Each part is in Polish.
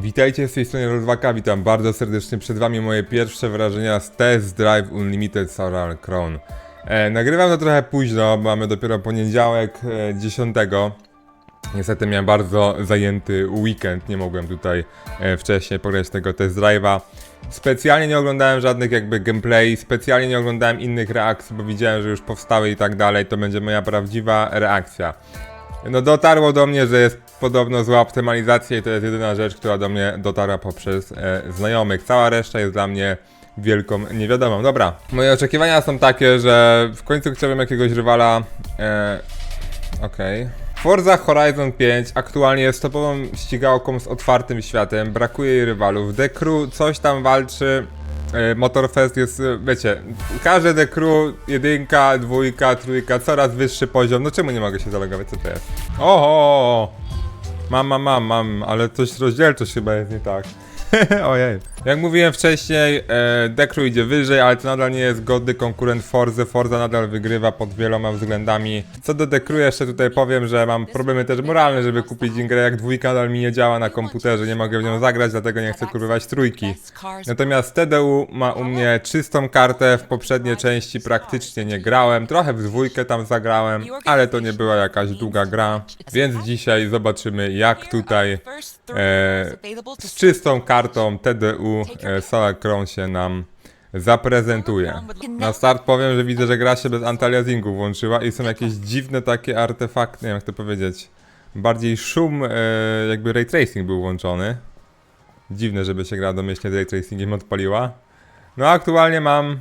Witajcie z tej strony Rozwaka, witam bardzo serdecznie przed wami moje pierwsze wrażenia z Test Drive Unlimited Solar Crown. E, nagrywam to trochę późno, mamy dopiero poniedziałek e, 10. Niestety miałem bardzo zajęty weekend, nie mogłem tutaj e, wcześniej pograć tego Test Drive'a. Specjalnie nie oglądałem żadnych jakby gameplay, specjalnie nie oglądałem innych reakcji, bo widziałem, że już powstały i tak dalej, to będzie moja prawdziwa reakcja. No dotarło do mnie, że jest podobno zła optymalizacja i to jest jedyna rzecz, która do mnie dotarła poprzez e, znajomych. Cała reszta jest dla mnie wielką niewiadomą. Dobra, moje oczekiwania są takie, że w końcu chciałbym jakiegoś rywala. E, Okej. Forza Horizon 5 aktualnie jest topową ścigałką z otwartym światem, brakuje jej rywalów. The Crew coś tam walczy, e, Motorfest jest, e, wiecie, każde The Crew, jedynka, dwójka, trójka, coraz wyższy poziom. No czemu nie mogę się zalogować? Co to jest? Oho! Mam, mam, mam, mam, ale coś rozdzielczość chyba jest nie tak. Ojej. Jak mówiłem wcześniej, e, Dekru idzie wyżej, ale to nadal nie jest godny konkurent Forzy. Forza nadal wygrywa pod wieloma względami. Co do Dekru jeszcze tutaj powiem, że mam problemy też moralne, żeby kupić grę jak dwójka nadal mi nie działa na komputerze, nie mogę w nią zagrać, dlatego nie chcę kupować trójki. Natomiast TDU ma u mnie czystą kartę, w poprzedniej części praktycznie nie grałem, trochę w dwójkę tam zagrałem, ale to nie była jakaś długa gra, więc dzisiaj zobaczymy jak tutaj e, z czystą kartą TDU e, Solar Crown się nam zaprezentuje. Na start powiem, że widzę, że gra się bez antialiasingu włączyła i są jakieś dziwne takie artefakty, jak to powiedzieć. Bardziej szum, e, jakby ray tracing był włączony. Dziwne, żeby się gra domyślnie z ray tracingiem odpaliła. No aktualnie mam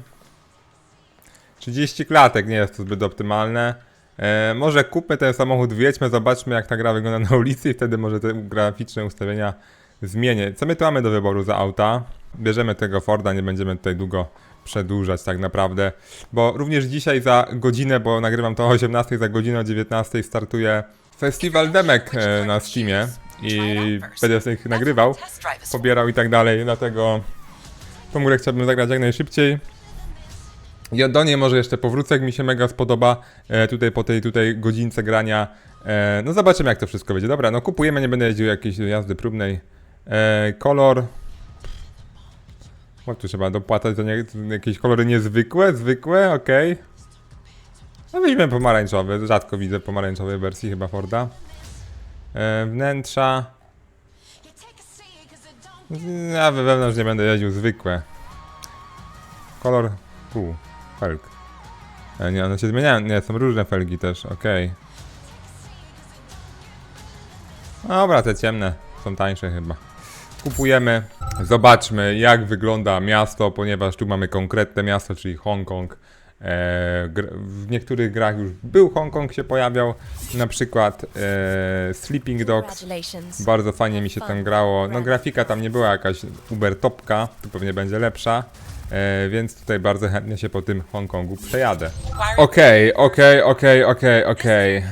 30 klatek, nie jest to zbyt optymalne. E, może kupmy ten samochód, wjedźmy, zobaczmy jak ta gra wygląda na ulicy i wtedy może te graficzne ustawienia zmienię. Co my tu mamy do wyboru za auta? Bierzemy tego Forda, nie będziemy tutaj długo przedłużać tak naprawdę, bo również dzisiaj za godzinę, bo nagrywam to o 18, za godzinę o 19 startuje festiwal demek e, na Steamie i będę sobie ich nagrywał, pobierał i tak dalej, dlatego tą grę chciałbym zagrać jak najszybciej. Ja do niej może jeszcze powrócę, jak mi się mega spodoba e, tutaj po tej tutaj godzince grania. E, no zobaczymy jak to wszystko będzie. Dobra, no kupujemy, nie będę jeździł jakiejś jazdy próbnej. E, kolor. O, tu trzeba dopłacać za nie, jakieś kolory niezwykłe, zwykłe, okej. No weźmiemy pomarańczowy, rzadko widzę pomarańczowej wersji chyba Forda. E, wnętrza. Ja we wewnątrz nie będę jeździł zwykłe. Kolor pół. Felg. E, nie, one się zmieniają. Nie, są różne felgi też, okej. Dobra, te ciemne są tańsze chyba. Kupujemy. Zobaczmy, jak wygląda miasto, ponieważ tu mamy konkretne miasto, czyli Hongkong. E, w niektórych grach już był Hongkong, się pojawiał. Na przykład e, Sleeping Dogs. Bardzo fajnie mi się tam grało. No grafika tam nie była jakaś uber topka, tu pewnie będzie lepsza. E, więc tutaj bardzo chętnie się po tym Hongkongu przejadę. Okej, okej, okej, okej, okej.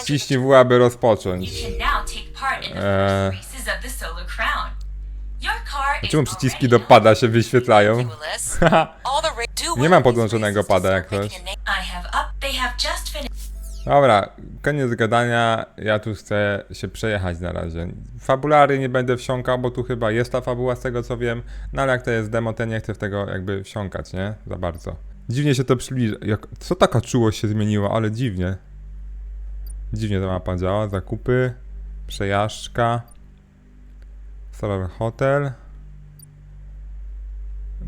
Wciśnij W, aby rozpocząć. Eee. Czemu przyciski do pada się wyświetlają? Nie mam podłączonego pada jak coś. Dobra, koniec gadania. Ja tu chcę się przejechać na razie. Fabulary nie będę wsiąkał, bo tu chyba jest ta fabuła z tego co wiem. No ale jak to jest demo, to nie chcę w tego jakby wsiąkać, nie? Za bardzo. Dziwnie się to przybliża. Jak... Co taka czułość się zmieniła, ale dziwnie. Dziwnie ta mapa działa. Zakupy, przejażdżka, Solar Hotel.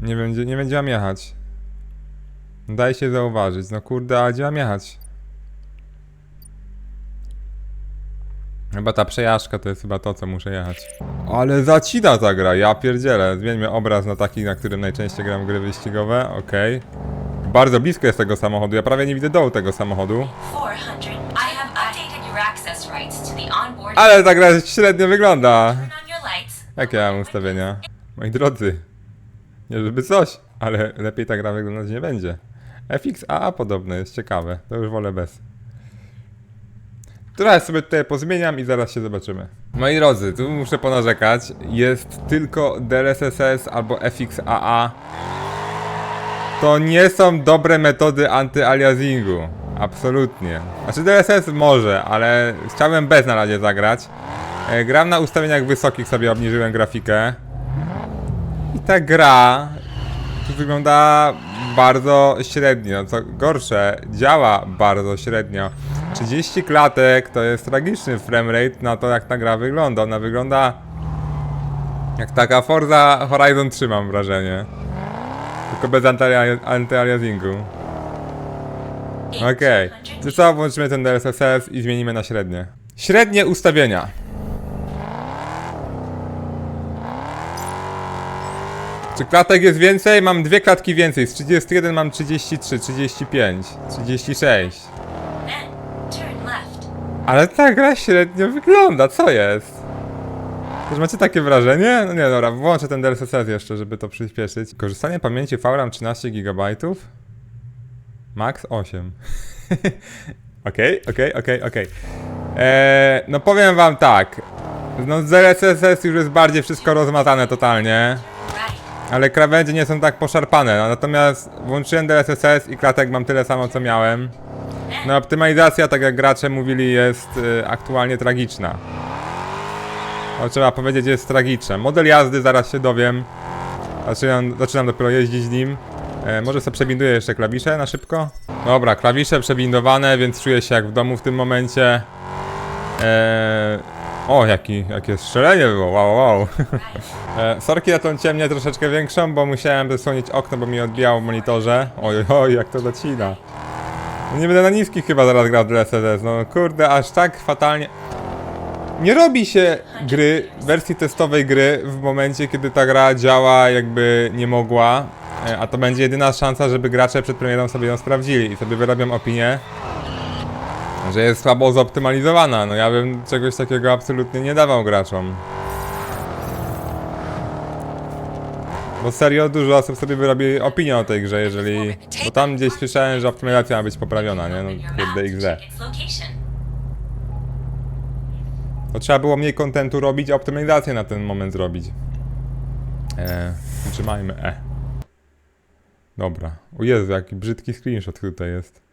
Nie będzie, nie będzie mam jechać. Daj się zauważyć. No kurde, a gdzie mam jechać? Chyba ta przejażdżka to jest chyba to, co muszę jechać. Ale zacina ta gra, ja pierdzielę. Zmieńmy obraz na taki, na którym najczęściej gram gry wyścigowe, okej. Bardzo blisko jest tego samochodu, ja prawie nie widzę dołu tego samochodu. 400. I have updated your access rights to the onboard. Ale ta gra średnio wygląda. Jakie ja mam ustawienia? Moi drodzy, nie żeby coś, ale lepiej ta gra wyglądać nie będzie. FXAA podobne, jest ciekawe, to już wolę bez. Trochę sobie tutaj pozmieniam i zaraz się zobaczymy. Moi drodzy, tu muszę ponarzekać, jest tylko DLSS albo FXAA. To nie są dobre metody antyaliasingu. Absolutnie. Znaczy DLSS może, ale chciałem bez na razie zagrać. E, gram na ustawieniach wysokich, sobie obniżyłem grafikę. Ta gra wygląda bardzo średnio. Co gorsze, działa bardzo średnio. 30 klatek to jest tragiczny framerate na to, jak ta gra wygląda. Ona wygląda jak taka Forza Horizon 3, mam wrażenie. Tylko bez anty- anty-aliasingu. Okej. Okay. co, włączymy ten DLSS i zmienimy na średnie. Średnie ustawienia. Czy klatek jest więcej? Mam dwie klatki więcej. Z 31 mam 33, 35, 36. Then, turn left. Ale ta gra średnio wygląda, co jest? Też macie takie wrażenie? No nie, dobra, włączę ten DLSS jeszcze, żeby to przyspieszyć. Korzystanie pamięci VRAM 13 GB? Max 8. Okej, okej, okej, okej. Eee, No powiem wam tak. No z DLSS już jest bardziej wszystko rozmazane totalnie. Ale krawędzie nie są tak poszarpane, natomiast włączyłem DLSS i klatek mam tyle samo co miałem. No optymalizacja, tak jak gracze mówili, jest y, aktualnie tragiczna. No, trzeba powiedzieć, jest tragiczna. Model jazdy zaraz się dowiem. Zaczynam, zaczynam dopiero jeździć nim. E, może sobie przebinduję jeszcze klawisze na szybko? Dobra, klawisze przebindowane, więc czuję się jak w domu w tym momencie. E, o, jaki, jakie strzelenie było, wow, wow. E, sorki za tą ciemnię troszeczkę większą, bo musiałem zasłonić okno, bo mi odbijało w monitorze. Oj, oj, jak to zacina. No nie będę na niskich chyba zaraz grał w LSS, no kurde, aż tak fatalnie... Nie robi się gry, wersji testowej gry w momencie, kiedy ta gra działa jakby nie mogła, e, a to będzie jedyna szansa, żeby gracze przed premierą sobie ją sprawdzili i sobie wyrobią opinię, że jest słabo zoptymalizowana. No ja bym czegoś takiego absolutnie nie dawał graczom. Bo serio dużo osób sobie wyrobi opinię o tej grze, jeżeli... Bo tam gdzieś słyszałem, że optymalizacja ma być poprawiona, nie? No kurde XD. To trzeba było mniej kontentu robić, a optymalizację na ten moment zrobić. Eee, trzymajmy E. Dobra. O Jezu, jaki brzydki screenshot tutaj jest.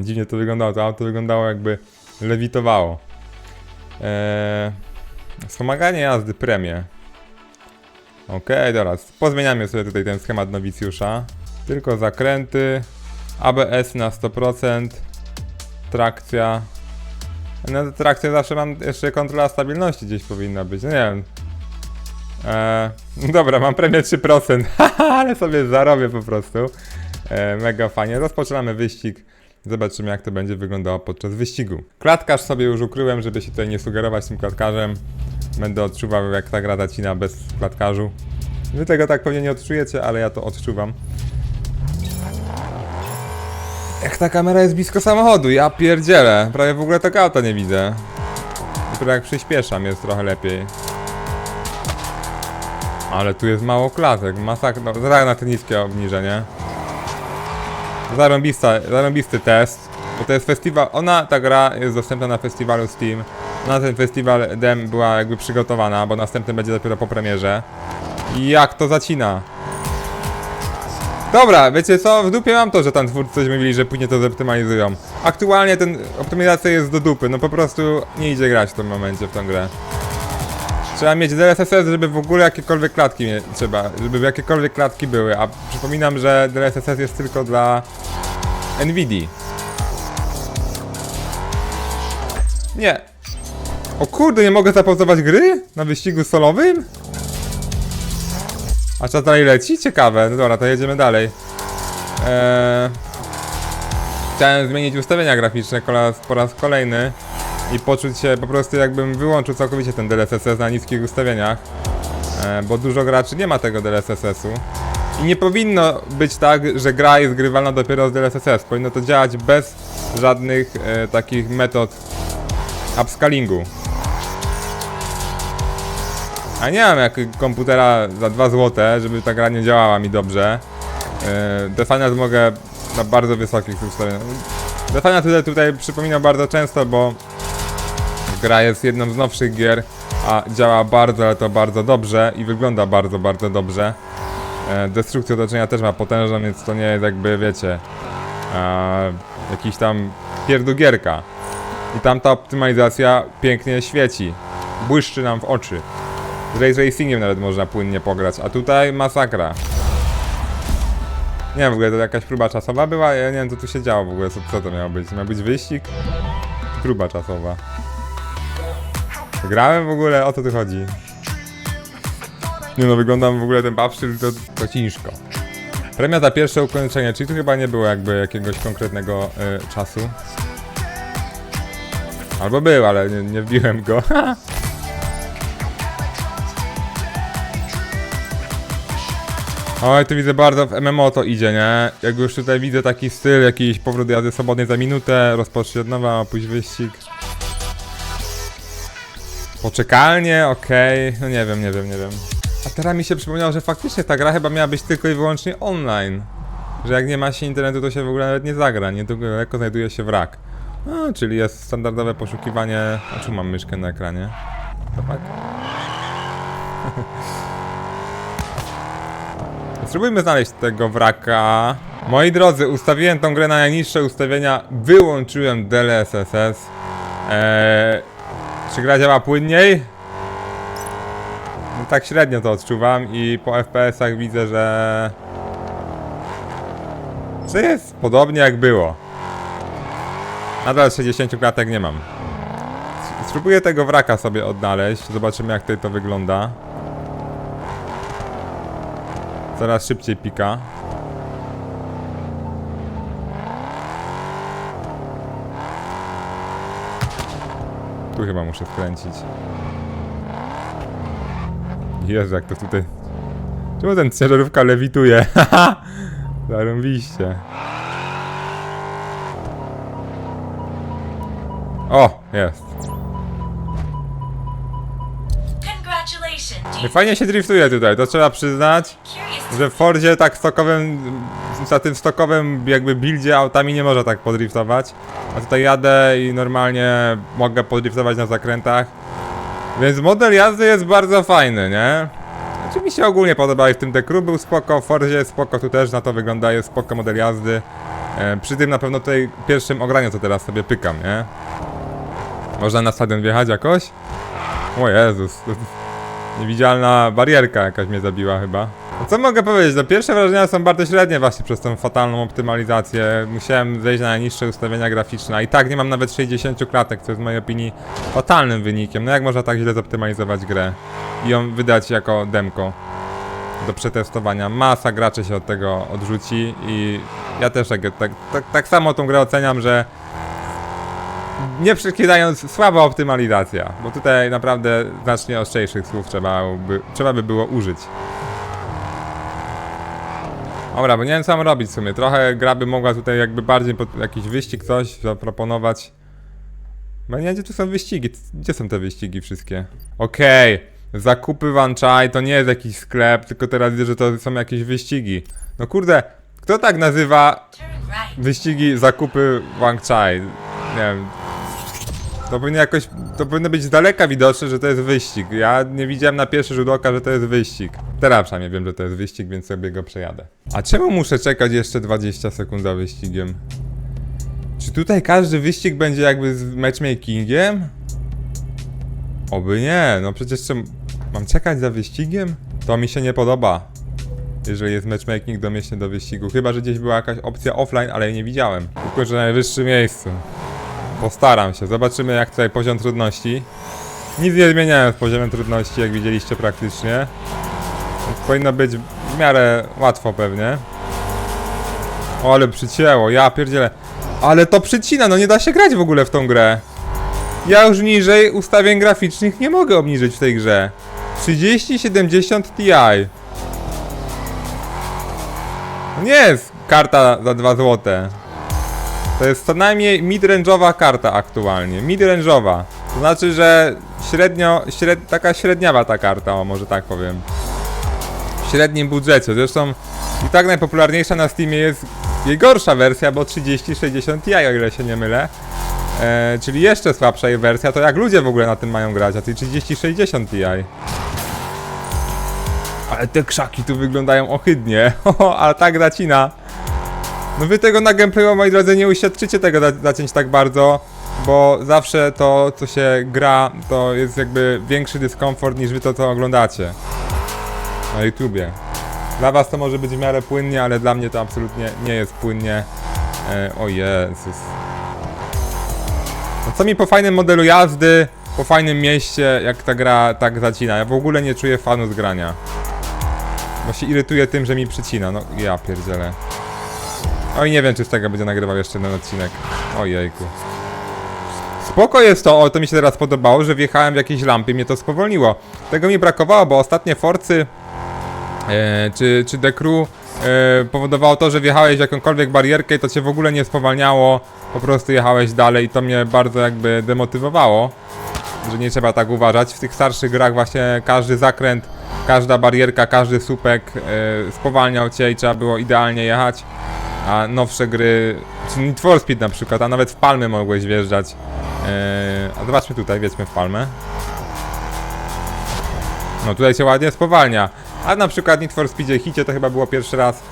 Dziwnie to wyglądało, to auto wyglądało jakby lewitowało. Eee, wspomaganie jazdy, premie. Okej, dobra, pozmieniamy sobie tutaj ten schemat nowicjusza. Tylko zakręty, ABS na 100%, trakcja, na trakcie zawsze mam jeszcze kontrola stabilności gdzieś powinna być, no nie wiem. Eee, no dobra, mam premię 3%, haha, ale sobie zarobię po prostu. Eee, mega fajnie. Rozpoczynamy wyścig. Zobaczymy jak to będzie wyglądało podczas wyścigu. Klatkarz sobie już ukryłem, żeby się tutaj nie sugerować tym klatkarzem. Będę odczuwał jak ta gra zacina bez klatkarzu. Wy tego tak pewnie nie odczujecie, ale ja to odczuwam. Jak ta kamera jest blisko samochodu, ja pierdzielę. Prawie w ogóle tego auta nie widzę. Dopiero jak przyspieszam jest trochę lepiej. Ale tu jest mało klatek, masakra. No, na te niskie obniżenie. Zarąbista, zarąbisty test. Bo to jest festiwal, ona, ta gra jest dostępna na festiwalu Steam. Na ten festiwal dem była jakby przygotowana, bo następny będzie dopiero po premierze. Jak to zacina. Dobra, wiecie co? W dupie mam to, że tam twórcy coś mówili, że później to zoptymalizują. Aktualnie ten optymalizacja jest do dupy, no po prostu nie idzie grać w tym momencie w tą grę. Trzeba mieć DLSS, żeby w ogóle jakiekolwiek klatki trzeba, żeby jakiekolwiek klatki były, a przypominam, że DLSS jest tylko dla NVIDII. Nie. O kurde, nie mogę zapauzować gry? Na wyścigu solowym? A czas dalej leci? Ciekawe. No dobra, to jedziemy dalej. Eee, chciałem zmienić ustawienia graficzne po raz kolejny i poczuć się po prostu jakbym wyłączył całkowicie ten DLSS na niskich ustawieniach. Eee, bo dużo graczy nie ma tego DLSS-u. I nie powinno być tak, że gra jest grywalna dopiero z DLSS. Powinno to działać bez żadnych e, takich metod upscalingu. A nie mam jak komputera za 2 zł, żeby ta gra nie działała mi dobrze. Yy, Defaniat mogę na bardzo wysokich ustawieniach. Defaniat tutaj, tutaj przypominam bardzo często, bo gra jest jedną z nowszych gier, a działa bardzo, ale to bardzo dobrze i wygląda bardzo, bardzo dobrze. E, Destrukcja otoczenia też ma potężną, więc to nie jest jakby, wiecie, e, jakiś tam pierdugierka. I tam ta optymalizacja pięknie świeci. Błyszczy nam w oczy. Z Ray Tracingiem nawet można płynnie pograć, a tutaj masakra. Nie wiem, w ogóle to jakaś próba czasowa była? Ja nie wiem, co tu się działo w ogóle, co, co to miało być? Miał być wyścig? Próba czasowa. Grałem w ogóle? O co tu chodzi? Nie no, wyglądam w ogóle ten babsztyl to, to ciężko. Premia za pierwsze ukończenie, czyli tu chyba nie było jakby jakiegoś konkretnego y, czasu. Albo był, ale nie, nie wbiłem go. Oj, tu widzę bardzo w MMO to idzie, nie? Jak już tutaj widzę taki styl, jakiś powrót jazdy swobodnej za minutę, rozpocznie od nowa, pójść wyścig. Poczekalnie, okej, no nie wiem, nie wiem, nie wiem. A teraz mi się przypomniało, że faktycznie ta gra chyba miała być tylko i wyłącznie online. Że jak nie ma się internetu, to się w ogóle nawet nie zagra, nie tylko lekko znajduje się wrak. A, czyli jest standardowe poszukiwanie... A czemu mam myszkę na ekranie? To tak? Spróbujmy znaleźć tego wraka. Moi drodzy, ustawiłem tą grę na najniższe ustawienia, wyłączyłem DLSS. Eee, czy gra działa płynniej? No tak średnio to odczuwam i po FPS-ach widzę, że... że jest podobnie jak było. Nadal 60 klatek nie mam. Spróbuję tego wraka sobie odnaleźć, zobaczymy jak tutaj to wygląda. Coraz szybciej pika. Tu chyba muszę skręcić. Jezu, jak to tutaj... Czemu ten ciężarówka lewituje? Haha! Zarąbiście. O, jest. Fajnie się driftuje tutaj, to trzeba przyznać. Że w Fordzie tak stokowym, za tym stokowym jakby buildzie autami nie można tak podriftować. A tutaj jadę i normalnie mogę podriftować na zakrętach. Więc model jazdy jest bardzo fajny, nie? Znaczy mi się ogólnie podoba i w tym dekru był spoko, w Fordzie spoko, tu też na to wygląda, jest spoko model jazdy. E, przy tym na pewno tutaj pierwszym ograniu co teraz sobie pykam, nie? Można na stadion wjechać jakoś? O Jezus, Niewidzialna barierka jakaś mnie zabiła chyba. Co mogę powiedzieć? No pierwsze wrażenia są bardzo średnie właśnie przez tą fatalną optymalizację. Musiałem zejść na najniższe ustawienia graficzne, i tak nie mam nawet 60 klatek, co jest w mojej opinii fatalnym wynikiem. No jak można tak źle zoptymalizować grę i ją wydać jako demko do przetestowania? Masa graczy się od tego odrzuci i ja też tak, tak, tak, tak samo tą grę oceniam, że nie przekładając słaba optymalizacja, bo tutaj naprawdę znacznie ostrzejszych słów trzeba by, trzeba by było użyć. Dobra, bo nie wiem co mam robić w sumie. Trochę gra by mogła tutaj jakby bardziej pod jakiś wyścig coś zaproponować. Bo nie gdzie tu są wyścigi. Gdzie są te wyścigi wszystkie? Okej. Zakupy Van Chai to nie jest jakiś sklep, tylko teraz widzę, że to są jakieś wyścigi. No kurde, kto tak nazywa wyścigi, zakupy Wang Chai. Nie wiem. To powinno jakoś, to powinno być z daleka widoczne, że to jest wyścig. Ja nie widziałem na pierwszy rzut oka, że to jest wyścig. Teraz przynajmniej wiem, że to jest wyścig, więc sobie go przejadę. A czemu muszę czekać jeszcze 20 sekund za wyścigiem? Czy tutaj każdy wyścig będzie jakby z matchmakingiem? Oby nie, no przecież czemu... Mam czekać za wyścigiem? To mi się nie podoba jeżeli jest matchmaking domyślnie do wyścigu. Chyba, że gdzieś była jakaś opcja offline, ale jej nie widziałem. Tylko, że na najwyższym miejscu. Postaram się. Zobaczymy, jak tutaj poziom trudności. Nic nie zmieniałem z poziomem trudności, jak widzieliście praktycznie. Więc powinno być w miarę łatwo pewnie. O, ale przycięło, ja pierdzielę. Ale to przycina, no nie da się grać w ogóle w tą grę. Ja już niżej ustawień graficznych nie mogę obniżyć w tej grze. 3070 Ti. Nie jest karta za 2 złote. To jest co najmniej midrange'owa karta aktualnie. Midrange'owa. To znaczy, że średnio, śred, taka średniawa ta karta, o może tak powiem. W średnim budżecie. Zresztą i tak najpopularniejsza na Steamie jest jej gorsza wersja, bo 3060 Ti, o ile się nie mylę. E, czyli jeszcze słabsza jej wersja, to jak ludzie w ogóle na tym mają grać, a ty 3060 Ti. Ale te krzaki tu wyglądają ohydnie. ale tak zacina. No wy tego na gameplayu, moi drodzy, nie uświadczycie tego za- zacięć tak bardzo. bo zawsze to, co się gra, to jest jakby większy dyskomfort niż wy to, co oglądacie na YouTubie. Dla was to może być w miarę płynnie, ale dla mnie to absolutnie nie jest płynnie. E, o Jezus. No co mi po fajnym modelu jazdy, po fajnym mieście, jak ta gra tak zacina. Ja w ogóle nie czuję fanu z grania. Bo się irytuję tym, że mi przycina. No ja pierdzielę. Oj, nie wiem, czy z tego będzie nagrywał jeszcze jeden odcinek. Ojejku. Spoko jest to, o to mi się teraz podobało, że wjechałem w jakieś lampy mnie to spowolniło. Tego mi brakowało, bo ostatnie Forcy e, czy, czy The Crew e, powodowało to, że wjechałeś w jakąkolwiek barierkę i to cię w ogóle nie spowalniało, po prostu jechałeś dalej i to mnie bardzo jakby demotywowało, że nie trzeba tak uważać. W tych starszych grach właśnie każdy zakręt, każda barierka, każdy słupek e, spowalniał cię i trzeba było idealnie jechać, a nowsze gry, czy Need for Speed na przykład, a nawet w palmy mogłeś wjeżdżać. E, a zobaczmy tutaj, wjedźmy w palmę. No tutaj się ładnie spowalnia. A na przykład Need for Speedzie Hicie to chyba było pierwszy raz,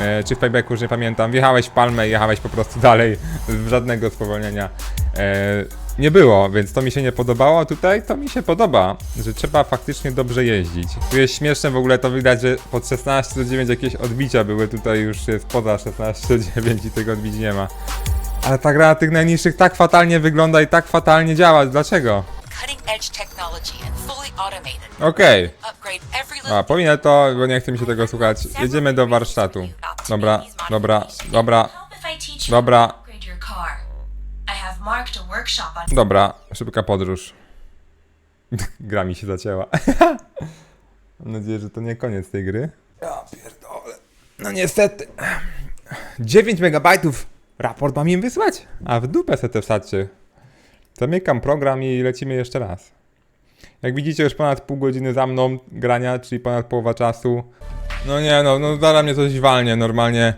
e, czy w Paybacku, już nie pamiętam. Wjechałeś w palmę i jechałeś po prostu dalej, z żadnego spowolnienia e, nie było, więc to mi się nie podobało. Tutaj to mi się podoba, że trzeba faktycznie dobrze jeździć. Tu jest śmieszne w ogóle to widać, że pod 16 do 9 jakieś odbicia były, tutaj już jest poza 16 do 9 i tego odbić nie ma. Ale ta gra na tych najniższych tak fatalnie wygląda i tak fatalnie działa. Dlaczego? Okej. Little A, pominę to, bo nie chce mi się tego słuchać. Jedziemy do warsztatu. Dobra, dobra, dobra, Dobra. Dobra. Szybka podróż. Gra mi się zacięła. Mam nadzieję, że to nie koniec tej gry. Ja pierdolę. No niestety. 9 megabajtów raport mam im wysłać? A w dupę se te wsadźcie. Zamykam program i lecimy jeszcze raz. Jak widzicie, już ponad pół godziny za mną grania, czyli ponad połowa czasu. No nie no, no zaraz mnie coś walnie normalnie.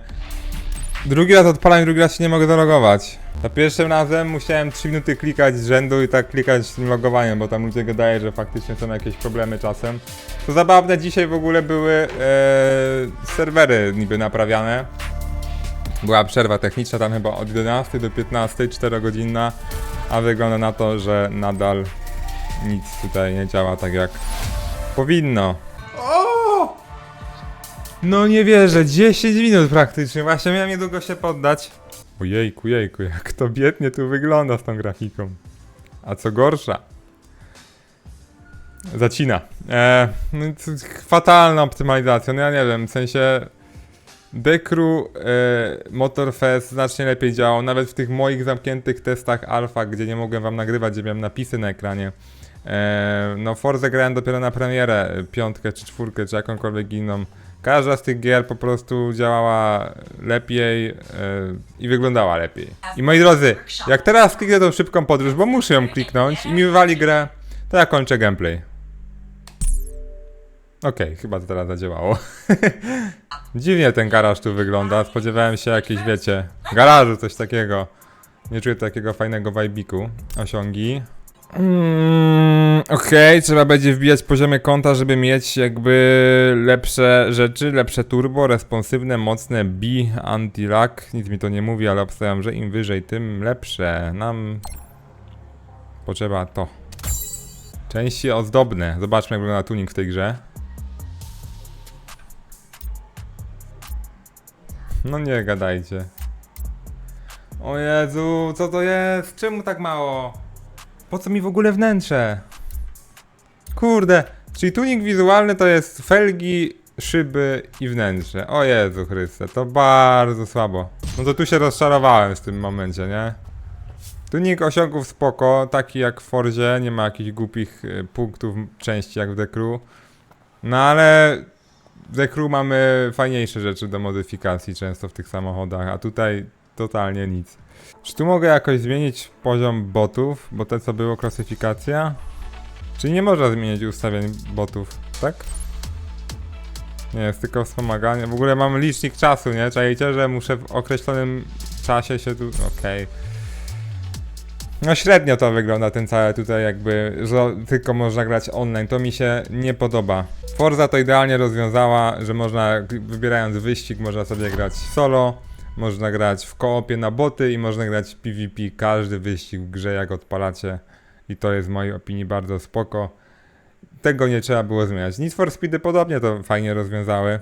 Drugi raz odpalam, drugi raz się nie mogę zalogować. Za pierwszym razem musiałem 3 minuty klikać z rzędu i tak klikać z logowaniem, bo tam ludzie gadają, że faktycznie są jakieś problemy czasem. To zabawne, dzisiaj w ogóle były e, serwery niby naprawiane. Była przerwa techniczna, tam chyba od 11 do 15, 4 godzinna, a wygląda na to, że nadal nic tutaj nie działa tak jak powinno. O! No nie wierzę, 10 minut praktycznie, właśnie miałem niedługo się poddać. Ojejku, jejku, jak to biednie tu wygląda z tą grafiką. A co gorsza, zacina. E, no, fatalna optymalizacja, no ja nie wiem, w sensie Decru e, Motorfest znacznie lepiej działał, nawet w tych moich zamkniętych testach alfa, gdzie nie mogłem wam nagrywać, gdzie miałem napisy na ekranie. E, no Forza grałem dopiero na premierę, piątkę czy czwórkę, czy jakąkolwiek inną. Każda z tych gier po prostu działała lepiej e, i wyglądała lepiej. I moi drodzy, jak teraz kliknę tą szybką podróż, bo muszę ją kliknąć i mi wywali grę, to ja kończę gameplay. Okej, chyba to teraz zadziałało. Dziwnie ten garaż tu wygląda. Spodziewałem się jakiejś, wiecie, garażu, coś takiego. Nie czuję takiego fajnego vibiku. Osiągi. Mm, Okej, trzeba będzie wbijać poziomy konta, żeby mieć jakby lepsze rzeczy, lepsze turbo, responsywne, mocne B, anti-lag. Nic mi to nie mówi, ale obstawiam, że im wyżej, tym lepsze. Nam potrzeba to. Części ozdobne. Zobaczmy jak wygląda tuning w tej grze. No nie gadajcie. O Jezu, co to jest? Czemu tak mało? Po co mi w ogóle wnętrze? Kurde, czyli tuning wizualny to jest felgi, szyby i wnętrze. O Jezu Chryste, to bardzo słabo. No to tu się rozczarowałem w tym momencie, nie? Tuning osiągów spoko, taki jak w Forzie, nie ma jakichś głupich y, punktów części jak w Crew. No ale w Crew mamy fajniejsze rzeczy do modyfikacji często w tych samochodach, a tutaj totalnie nic. Czy tu mogę jakoś zmienić poziom botów, bo te co było klasyfikacja? Czy nie można zmienić ustawień botów, tak? Nie, jest tylko wspomaganie. W ogóle mam licznik czasu, nie? Czajcie, że muszę w określonym czasie się tu... Okej. No średnio to wygląda ten cały tutaj jakby, że tylko można grać online, to mi się nie podoba. Forza to idealnie rozwiązała, że można, wybierając wyścig, można sobie grać solo, Można grać w koopie na boty i można grać w PvP każdy wyścig w grze jak odpalacie. I to jest w mojej opinii bardzo spoko. Tego nie trzeba było zmieniać. Need for Speedy podobnie to fajnie rozwiązały.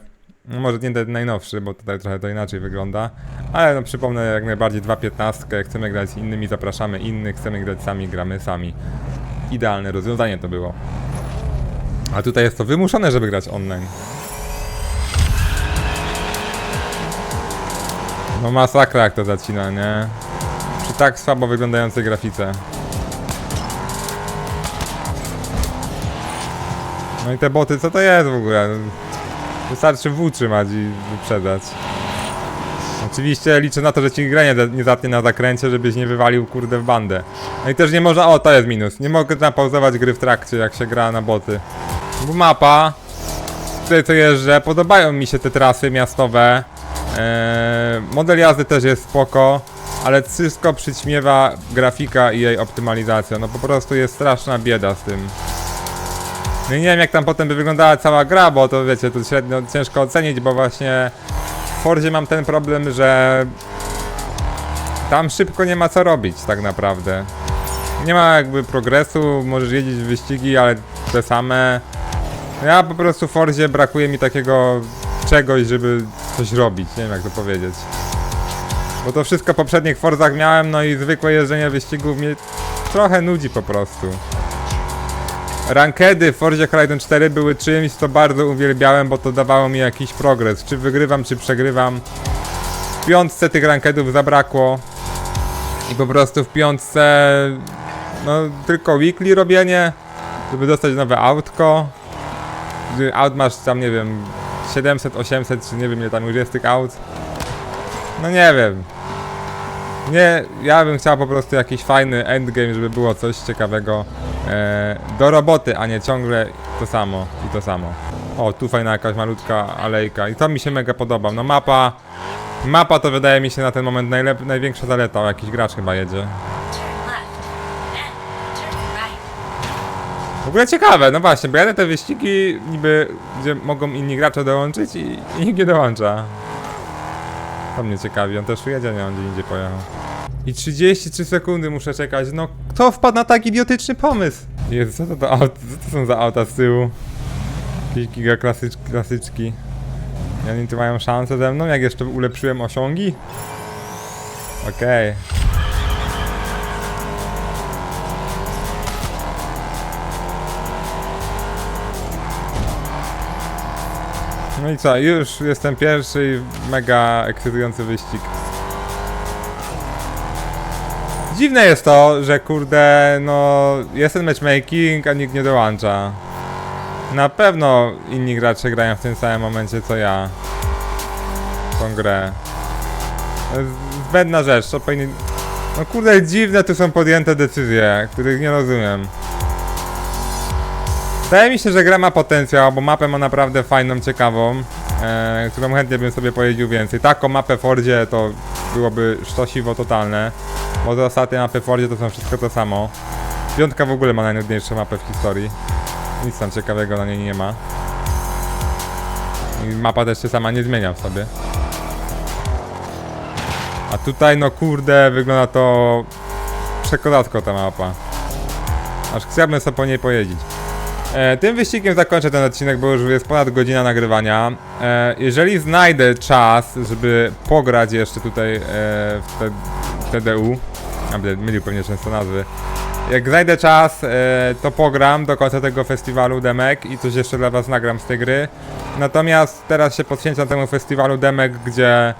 No może nie ten najnowszy, bo tutaj trochę to inaczej wygląda. Ale no przypomnę jak najbardziej 2.15. Jak chcemy grać z innymi, zapraszamy innych. Chcemy grać sami, gramy sami. Idealne rozwiązanie to było. A tutaj jest to wymuszone, żeby grać online. No masakra jak to zacina, nie? Przy tak słabo wyglądającej grafice. No i te boty, co to jest w ogóle? Wystarczy W trzymać i wyprzedzać. Oczywiście liczę na to, że ci gra nie, nie zatnie na zakręcie, żebyś nie wywalił kurde w bandę. No i też nie można, o to jest minus, nie mogę napauzować gry w trakcie jak się gra na boty. Bo mapa, tutaj co jeżdżę, podobają mi się te trasy miastowe. Eee, model jazdy też jest spoko, ale wszystko przyćmiewa grafika i jej optymalizacja. No po prostu jest straszna bieda z tym. No i nie wiem jak tam potem by wyglądała cała gra, bo to wiecie, to średnio ciężko ocenić, bo właśnie w Fordzie mam ten problem, że tam szybko nie ma co robić tak naprawdę. Nie ma jakby progresu, możesz jeździć w wyścigi, ale te same. Ja po prostu w Fordzie brakuje mi takiego czegoś, żeby coś robić, nie wiem jak to powiedzieć. Bo to wszystko poprzednich Forzach miałem, no i zwykłe jeżdżenie wyścigów mnie trochę nudzi po prostu. Rankedy w Forzie Horizon 4 były czymś, co bardzo uwielbiałem, bo to dawało mi jakiś progres. Czy wygrywam, czy przegrywam. W piątce tych rankedów zabrakło. I po prostu w piątce, no tylko weekly robienie, żeby dostać nowe autko. Aut masz tam, nie wiem, 700, 800, czy nie wiem ile tam już jest tych aut. No nie wiem. Nie, ja bym chciał po prostu jakiś fajny endgame, żeby było coś ciekawego e, do roboty, a nie ciągle to samo i to samo. O, tu fajna jakaś malutka alejka i to mi się mega podoba. No mapa, mapa to wydaje mi się na ten moment najlep, największa zaleta, o jakiś gracz chyba jedzie. W ogóle ciekawe, no właśnie, bo jadę te wyścigi niby, gdzie mogą inni gracze dołączyć i, i nikt nie dołącza. To mnie ciekawi, on też tu jedzie, nie on gdzie indziej pojechał. I 33 sekundy muszę czekać, no kto wpadł na tak idiotyczny pomysł? Jezu, co to, to, co to są za auta z tyłu? Jakieś giga klasycz, klasyczki. I oni tu mają szansę ze mną, jak jeszcze ulepszyłem osiągi? Okej. No i co, już jestem pierwszy i mega ekscytujący wyścig. Dziwne jest to, że kurde, no jest ten matchmaking, a nikt nie dołącza. Na pewno inni gracze grają w tym samym momencie co ja. Tą grę. Zbędna rzecz, to powinien... No kurde, dziwne tu są podjęte decyzje, których nie rozumiem. Wydaje mi się, że gra ma potencjał, bo mapę ma naprawdę fajną, ciekawą, e, którą chętnie bym sobie pojeździł więcej. Taką mapę Fordzie to byłoby sztosiwo totalne, bo te ostatnie mapy Fordzie to są wszystko to samo. Piątka w ogóle ma najnudniejszą mapę w historii. Nic tam ciekawego na niej nie ma. I mapa też się sama nie zmienia w sobie. A tutaj no kurde, wygląda to przekozacko ta mapa. Aż chciałbym sobie po niej pojeździć. E, tym wyścigiem zakończę ten odcinek, bo już jest ponad godzina nagrywania. E, jeżeli znajdę czas, żeby pograć jeszcze tutaj e, w TDU, a będę mylił pewnie często nazwy. Jak znajdę czas, e, to pogram do końca tego festiwalu Demek i coś jeszcze dla was nagram z tej gry. Natomiast teraz się poświęcam temu festiwalu Demek, gdzie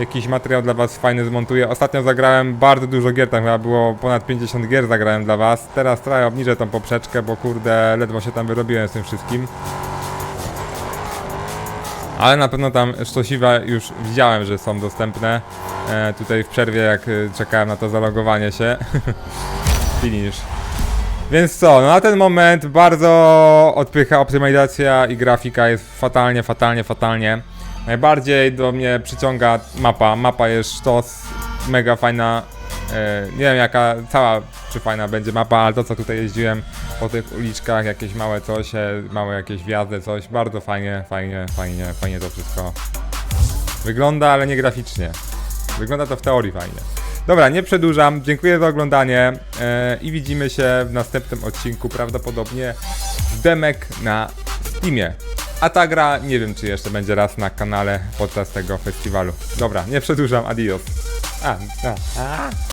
jakiś materiał dla was fajny zmontuję. Ostatnio zagrałem bardzo dużo gier, tam chyba było ponad 50 gier zagrałem dla was. Teraz trochę obniżę tą poprzeczkę, bo kurde, ledwo się tam wyrobiłem z tym wszystkim. Ale na pewno tam sztosiwa już widziałem, że są dostępne. E, tutaj w przerwie, jak e, czekałem na to zalogowanie się. Finish. Więc co, no na ten moment bardzo odpycha optymalizacja i grafika jest fatalnie, fatalnie, fatalnie. Najbardziej do mnie przyciąga mapa. Mapa jest sztos, mega fajna. E, nie wiem jaka cała czy fajna będzie mapa, ale to co tutaj jeździłem po tych uliczkach, jakieś małe coś, e, małe jakieś wjazdy, coś. Bardzo fajnie, fajnie, fajnie, fajnie to wszystko wygląda, ale nie graficznie. Wygląda to w teorii fajnie. Dobra, nie przedłużam. Dziękuję za oglądanie e, i widzimy się w następnym odcinku, prawdopodobnie demek na Steamie. A ta gra nie wiem, czy jeszcze będzie raz na kanale podczas tego festiwalu. Dobra, nie przedłużam, adios. A, a, a.